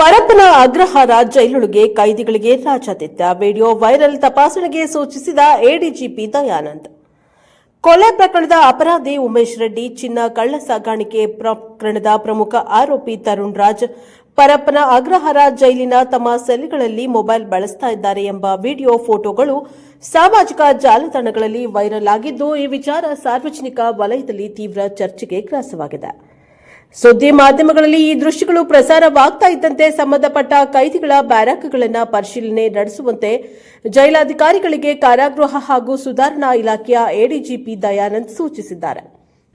ಪರಪ್ಪನ ಅಗ್ರಹಾರ ಜೈಲೊಳಗೆ ಕೈದಿಗಳಿಗೆ ರಾಜಾತಿಥ್ಯ. ವಿಡಿಯೋ ವೈರಲ್ ತಪಾಸಣೆಗೆ ಸೂಚಿಸಿದ ಎಡಿಜಿಪಿ ದಯಾನಂದ್. ಕೊಲೆ ಪ್ರಕರಣದ ಅಪರಾಧಿ ಉಮೇಶ್ ರೆಡ್ಡಿ, ಚಿನ್ನ ಕಳ್ಳ ಸಾಗಾಣಿಕೆ ಪ್ರಕರಣದ ಪ್ರಮುಖ ಆರೋಪಿ ತರುಣ್ ರಾಜ್, ಪರಪ್ಪನ ಅಗ್ರಹಾರ ಜೈಲಿನ ತಮ್ಮ ಸೆಲ್ಗಳಲ್ಲಿ ಮೊಬೈಲ್ ಬಳಸ್ತಾ ಇದ್ದಾರೆ ಎಂಬ ವಿಡಿಯೋ ಫೋಟೋಗಳು ಸಾಮಾಜಿಕ ಜಾಲತಾಣಗಳಲ್ಲಿ ವೈರಲ್ ಆಗಿದ್ದು, ಈ ವಿಚಾರ ಸಾರ್ವಜನಿಕ ವಲಯದಲ್ಲಿ ತೀವ್ರ ಚರ್ಚೆಗೆ ಗ್ರಾಸವಾಗಿದೆ. ಸುದ್ದಿ ಮಾಧ್ಯಮಗಳಲ್ಲಿ ಈ ದೃಶ್ಯಗಳು ಪ್ರಸಾರವಾಗ್ತಾ ಇದ್ದಂತೆ ಸಂಬಂಧಪಟ್ಟ ಕೈದಿಗಳ ಬ್ಯಾರಕ್ಗಳನ್ನು ಪರಿಶೀಲನೆ ನಡೆಸುವಂತೆ ಜೈಲಾಧಿಕಾರಿಗಳಿಗೆ ಕಾರಾಗೃಹ ಹಾಗೂ ಸುಧಾರಣಾ ಇಲಾಖೆಯ ಎಡಿಜಿಪಿ ದಯಾನಂದ್ ಸೂಚಿಸಿದ್ದಾರೆ.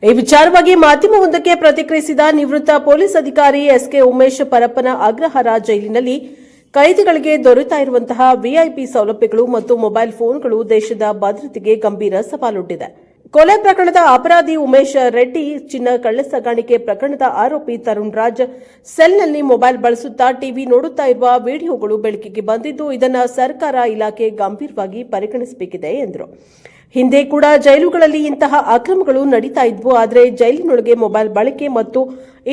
ಈ ವಿಚಾರವಾಗಿ ಮಾಧ್ಯಮವೊಂದಕ್ಕೆ ಪ್ರತಿಕ್ರಿಯಿಸಿದ ನಿವೃತ್ತ ಪೊಲೀಸ್ ಅಧಿಕಾರಿ ಎಸ್ಕೆ ಉಮೇಶ್ ಪರಪ್ಪನ ಅಗ್ರಹಾರ ಜೈಲಿನಲ್ಲಿ ಕೈದಿಗಳಿಗೆ ದೊರೆತಾ ಇರುವಂತಹ ವಿಐಪಿ ಸೌಲಭ್ಯಗಳು ಮತ್ತು ಮೊಬೈಲ್ ಫೋನ್ಗಳು ದೇಶದ ಭದ್ರತೆಗೆ ಗಂಭೀರ ಸವಾಲೊಡ್ಡಿದೆ. ಕೊಲೆ ಪ್ರಕರಣದ ಅಪರಾಧಿ ಉಮೇಶ್ ರೆಡ್ಡಿ, ಚಿನ್ನ ಕಳ್ಳ ಸಾಗಾಣಿಕೆ ಪ್ರಕರಣದ ಆರೋಪಿ ತರುಣ್ ರಾಜ್ ಸೆಲ್ನಲ್ಲಿ ಮೊಬೈಲ್ ಬಳಸುತ್ತಾ ಟಿವಿ ನೋಡುತ್ತಾ ಇರುವ ವಿಡಿಯೋಗಳು ಬೆಳಕಿಗೆ ಬಂದಿದ್ದು, ಇದನ್ನು ಸರ್ಕಾರ ಇಲಾಖೆ ಗಂಭೀರವಾಗಿ ಪರಿಗಣಿಸಬೇಕಿದೆ ಎಂದರು. ಹಿಂದೆ ಕೂಡ ಜೈಲುಗಳಲ್ಲಿ ಇಂತಹ ಅಕ್ರಮಗಳು ನಡೀತಾ ಇದ್ವು, ಆದರೆ ಜೈಲಿನೊಳಗೆ ಮೊಬೈಲ್ ಬಳಕೆ ಮತ್ತು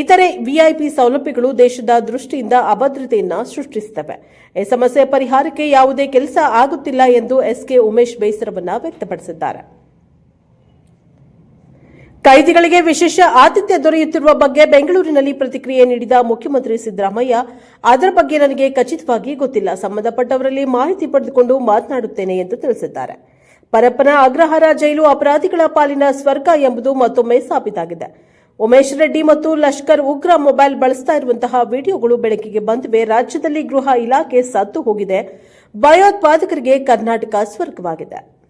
ಇತರೆ ವಿಐಪಿ ಸೌಲಭ್ಯಗಳು ದೇಶದ ದೃಷ್ಟಿಯಿಂದ ಅಭದ್ರತೆಯನ್ನು ಸೃಷ್ಟಿಸುತ್ತವೆ ಈ ಸಮಸ್ಯೆ ಪರಿಹಾರಕ್ಕೆ ಯಾವುದೇ ಕೆಲಸ ಆಗುತ್ತಿಲ್ಲ ಎಂದು ಎಸ್ಕೆ ಉಮೇಶ್ ಬೇಸರವನ್ನ ವ್ಯಕ್ತಪಡಿಸಿದ್ದಾರೆ. ಕೈದಿಗಳಿಗೆ ವಿಶೇಷ ಆತಿಥ್ಯ ದೊರೆಯುತ್ತಿರುವ ಬಗ್ಗೆ ಬೆಂಗಳೂರಿನಲ್ಲಿ ಪ್ರತಿಕ್ರಿಯೆ ನೀಡಿದ ಮುಖ್ಯಮಂತ್ರಿ ಸಿದ್ದರಾಮಯ್ಯ, ಅದರ ಬಗ್ಗೆ ನನಗೆ ಖಚಿತವಾಗಿ ಗೊತ್ತಿಲ್ಲ. ಸಂಬಂಧಪಟ್ಟವರಲ್ಲಿ ಮಾಹಿತಿ ಪಡೆದುಕೊಂಡು ಮಾತನಾಡುತ್ತೇನೆ ಎಂದು ತಿಳಿಸಿದ್ದಾರೆ. ಪರಪ್ಪನ ಅಗ್ರಹಾರ ಜೈಲು ಅಪರಾಧಿಗಳ ಪಾಲಿನ ಸ್ವರ್ಗ ಎಂಬುದು ಮತ್ತೊಮ್ಮೆ ಸಾಬೀತಾಗಿದೆ. ಉಮೇಶ್ ರೆಡ್ಡಿ ಮತ್ತು ಲಷ್ಕರ್ ಉಗ್ರ ಮೊಬೈಲ್ ಬಳಸ್ತಾ ಇರುವಂತಹ ವಿಡಿಯೋಗಳು ಬೆಳಕಿಗೆ ಬಂದಿವೆ. ರಾಜ್ಯದಲ್ಲಿ ಗೃಹ ಇಲಾಖೆ ಸತ್ತು ಹೋಗಿದೆ. ಭಯೋತ್ಪಾದಕರಿಗೆ ಕರ್ನಾಟಕ ಸ್ವರ್ಗವಾಗಿದೆ.